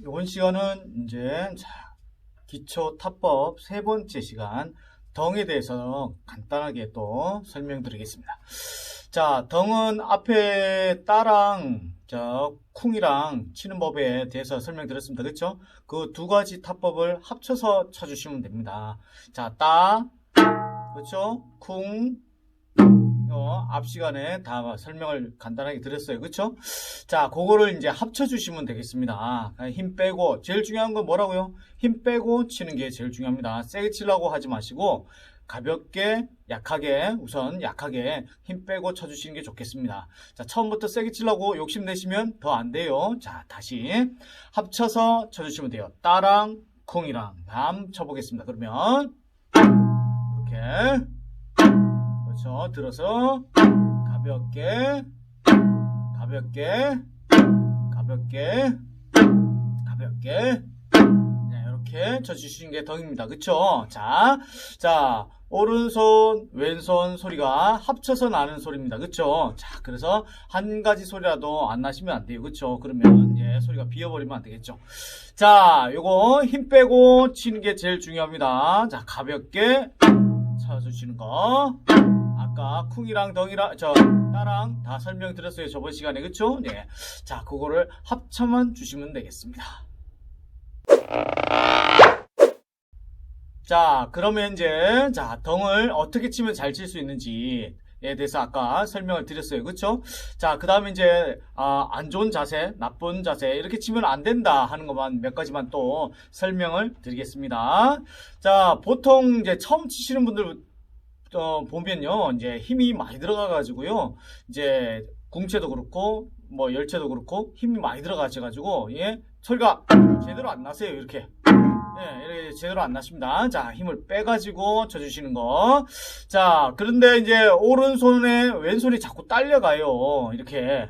이번 시간은 이제 자, 기초 타법 세 번째 시간 덩에 대해서 간단하게 또 설명드리겠습니다. 자, 덩은 앞에 따랑 저 쿵이랑 치는 법에 대해서 설명드렸습니다. 그렇죠? 그 두 가지 타법을 합쳐서 쳐주시면 됩니다. 자, 따, 그렇죠? 쿵, 어, 앞 시간에 다 설명을 간단하게 드렸어요. 그쵸? 자, 그거를 이제 합쳐주시면 되겠습니다. 힘 빼고, 제일 중요한 건 뭐라고요? 힘 빼고 치는 게 제일 중요합니다. 세게 치려고 하지 마시고, 가볍게, 약하게, 우선 약하게 힘 빼고 쳐주시는 게 좋겠습니다. 자, 처음부터 세게 치려고 욕심내시면 더 안 돼요. 자, 다시 합쳐서 쳐주시면 돼요. 따랑, 쿵이랑 함 쳐보겠습니다. 그러면, 그렇죠. 들어서 가볍게 가볍게 가볍게 가볍게 네, 이렇게 쳐주시는 게 덩입니다. 그쵸? 자, 자 오른손 왼손 소리가 합쳐서 나는 소리입니다. 그쵸? 자, 그래서 한 가지 소리라도 안 나시면 안 돼요. 그쵸? 그러면 이제 소리가 비어버리면 안 되겠죠. 자, 요거 힘 빼고 치는 게 제일 중요합니다. 자, 가볍게 쳐주시는 거. 아까 쿵이랑 덩이랑 저 따랑 다 설명드렸어요 저번 시간에 그쵸? 네. 자 그거를 합쳐만 주시면 되겠습니다. 자 그러면 이제 자 덩을 어떻게 치면 잘 칠 수 있는지 에 대해서 아까 설명을 드렸어요. 그쵸? 자, 그 다음에 이제, 아, 안 좋은 자세, 나쁜 자세, 이렇게 치면 안 된다 하는 것만 몇 가지만 또 설명을 드리겠습니다. 자, 보통 이제 처음 치시는 분들 어, 보면요, 이제 힘이 많이 들어가가지고요, 이제 궁체도 그렇고, 뭐 열체도 그렇고, 힘이 많이 들어가셔가지고, 예, 소리가 제대로 안 나세요, 이렇게. 예, 이렇게 제대로 안 나십니다. 자, 힘을 빼가지고 쳐주시는 거. 자, 그런데 이제 오른손에 왼손이 자꾸 딸려가요. 이렇게.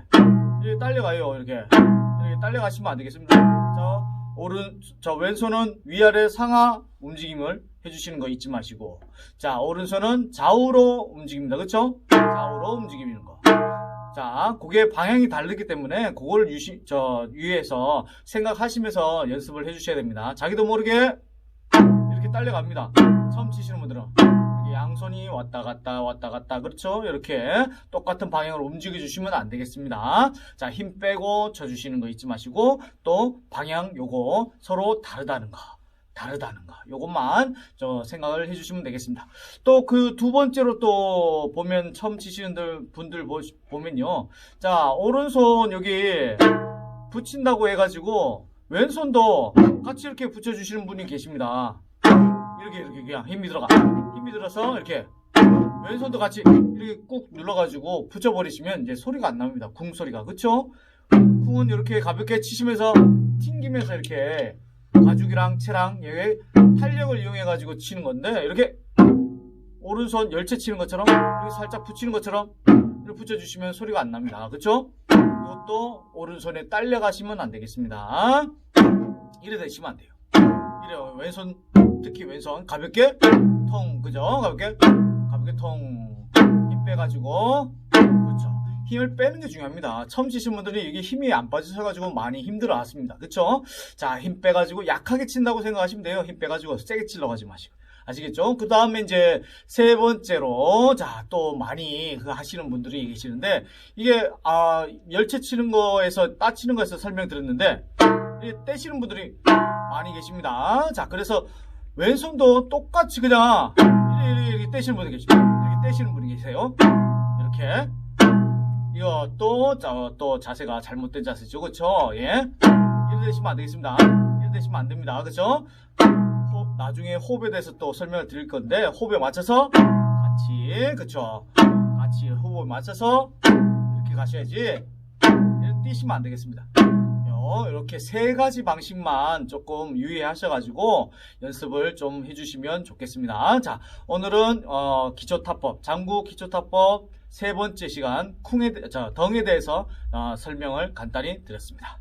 이렇게 딸려가요, 이렇게. 이렇게 딸려가시면 안 되겠습니다. 자, 오른, 저 왼손은 위아래 상하 움직임을 해주시는 거 잊지 마시고. 자, 오른손은 좌우로 움직입니다. 그쵸? 좌우로 움직이는 거. 자, 그게 방향이 다르기 때문에 그걸 유시, 저, 유의해서 생각하시면서 연습을 해주셔야 됩니다. 자기도 모르게 이렇게 딸려갑니다. 처음 치시는 분들은. 양손이 왔다 갔다 왔다 갔다 그렇죠? 이렇게 똑같은 방향으로 움직여 주시면 안 되겠습니다. 자, 힘 빼고 쳐주시는 거 잊지 마시고 또 방향 요거 서로 다르다는 거. 다르다는 거. 요것만 저 생각을 해주시면 되겠습니다. 또 그 두 번째로 또 보면 처음 치시는 분들 보면요. 자, 오른손 여기 붙인다고 해가지고 왼손도 같이 이렇게 붙여주시는 분이 계십니다. 이렇게 이렇게 그냥 힘이 들어가. 힘이 들어서 이렇게 왼손도 같이 이렇게 꾹 눌러가지고 붙여버리시면 이제 소리가 안 납니다. 궁 소리가. 그쵸? 궁은 이렇게 가볍게 치시면서 튕기면서 이렇게 가죽이랑 채랑 여기 탄력을 이용해 가지고 치는 건데 이렇게 오른손 열채 치는 것처럼 이렇게 살짝 붙이는 것처럼 이렇게 붙여주시면 소리가 안 납니다. 그쵸? 이것도 오른손에 딸려 가시면 안 되겠습니다. 이래 되시면 안 돼요. 이래 왼손 특히 왼손 가볍게 통 그죠? 가볍게 가볍게 통힘 빼가지고 그렇죠. 힘을 빼는 게 중요합니다. 처음 치신 분들이 이게 힘이 안 빠지셔가지고 많이 힘들어 하십니다. 그쵸? 자, 힘 빼가지고 약하게 친다고 생각하시면 돼요. 힘 빼가지고 세게 치려고 하지 마시고. 아시겠죠? 그 다음에 이제 세 번째로, 자, 또 많이 그 하시는 분들이 계시는데, 이게, 아, 열채 치는 거에서, 따치는 거에서 설명드렸는데, 떼시는 분들이 많이 계십니다. 자, 그래서 왼손도 똑같이 그냥, 이렇게 떼시는 분이 계십니다. 이렇게 떼시는 분이 계세요. 이렇게. 또, 저, 또 자세가 잘못된 자세죠. 그쵸? 예? 이래 되시면 안 되겠습니다. 이래 되시면 안 됩니다. 그쵸? 호, 나중에 호흡에 대해서 또 설명을 드릴 건데, 호흡에 맞춰서 같이, 그쵸? 같이 호흡에 맞춰서 이렇게 가셔야지. 이렇게 뛰시면 안 되겠습니다. 요, 이렇게 세 가지 방식만 조금 유의하셔가지고 연습을 좀 해주시면 좋겠습니다. 자, 오늘은 어, 기초타법, 장구 기초타법 세 번째 시간 쿵에 대, 자, 덩에 대해서 어, 설명을 간단히 드렸습니다.